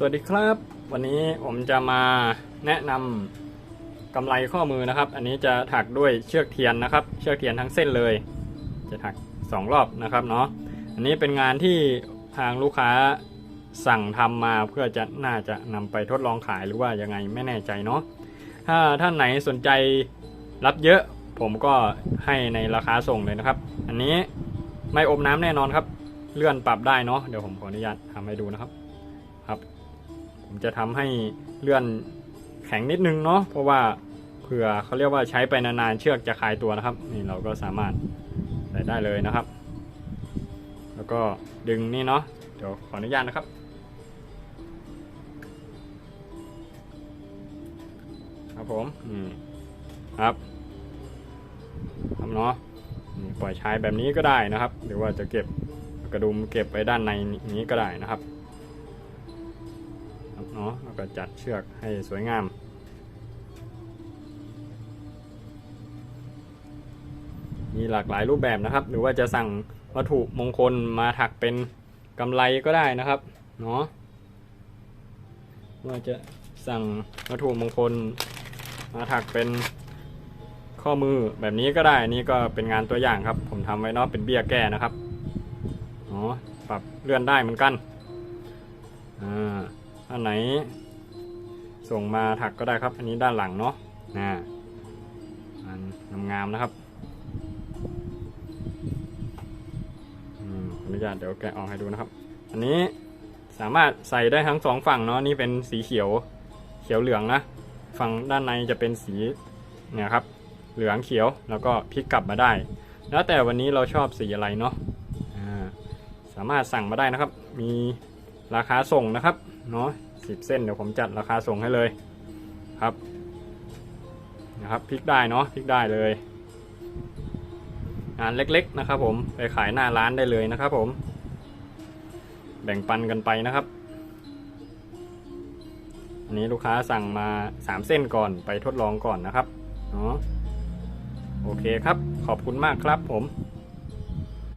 สวัสดีครับ วันนี้ผมจะมาแนะนำกำไรข้อมือนะครับ อันนี้จะถักด้วยเชือกเทียนนะครับ เชือกเทียนทั้งเส้นเลย จะถักสองรอบนะครับเนาะอันนี้เป็นงานที่ทางลูกค้าสั่งทำมาเพื่อจะน่าจะนำไปทดลองขายหรือว่ายังไงไม่แน่ใจเนาะถ้าท่านไหนสนใจรับเยอะผมก็ให้ในราคาส่งเลยนะครับ อันนี้ไม่อมน้ำแน่นอนครับ เลื่อนปรับได้เนาะเดี๋ยวผมขออนุญาตทำให้ดูนะครับครับ ผมจะทำให้เลื่อนแข็งนิดนึงเนาะเพราะว่าเผื่อเขาเรียกว่าใช้ไปนานๆเชือกจะคลายตัวนะครับ นี่เราก็สามารถใส่ได้เลยนะครับ แล้วก็ดึงนี่เนาะเดี๋ยวขออนุญาตนะครับครับผมนี่ครับทำเนาะนี่ปล่อยใช้แบบนี้ก็ได้นะครับ หรือว่าจะเก็บกระดุมเก็บไว้ด้านในนี้ก็ได้นะครับ เนาะแล้วก็จัดเชือกให้สวยงาม มีหลากหลายรูปแบบนะครับ หรือว่าจะสั่งวัตถุมงคลมาถักเป็นกำไรก็ได้นะครับเนาะว่าจะสั่งวัตถุมงคลมาถักเป็นข้อมือแบบนี้ก็ได้อันนี้ก็เป็นงานตัวอย่างครับ ผมทำไว้เนาะเป็นเบี้ยแก้นะครับเนาะปรับเลื่อนได้เหมือนกันอ่า อันไหน ส่งมาถักก็ได้ครับ อันนี้ด้านหลังเนาะนะอันงามๆนะครับอืมขออนุญาตเดี๋ยวแกะออกให้ดูนะครับ อันนี้สามารถใส่ได้ทั้งสองฝั่งเนาะนี่เป็นสีเขียวเขียวเหลืองนะฝั่งด้านในจะเป็นสีเนี่ยครับ เหลืองเขียวแล้วก็พลิกกลับมาได้ แล้วแต่วันนี้เราชอบสีอะไรเนาะสามารถสั่งมาได้นะครับ มีราคาส่งนะครับ เนาะสิบเส้นเดี๋ยวผมจัดราคาส่งให้เลยครับนะครับพลิกได้เนาะพลิกได้เลย งานเล็กๆนะครับ ผมไปขายหน้าร้านได้เลยนะครับ ผม แบ่งปันกันไปนะครับอันนี้ลูกค้าสั่งมา 3 เส้นก่อนไปทดลองก่อนนะครับเนาะโอเคครับ ขอบคุณมากครับผม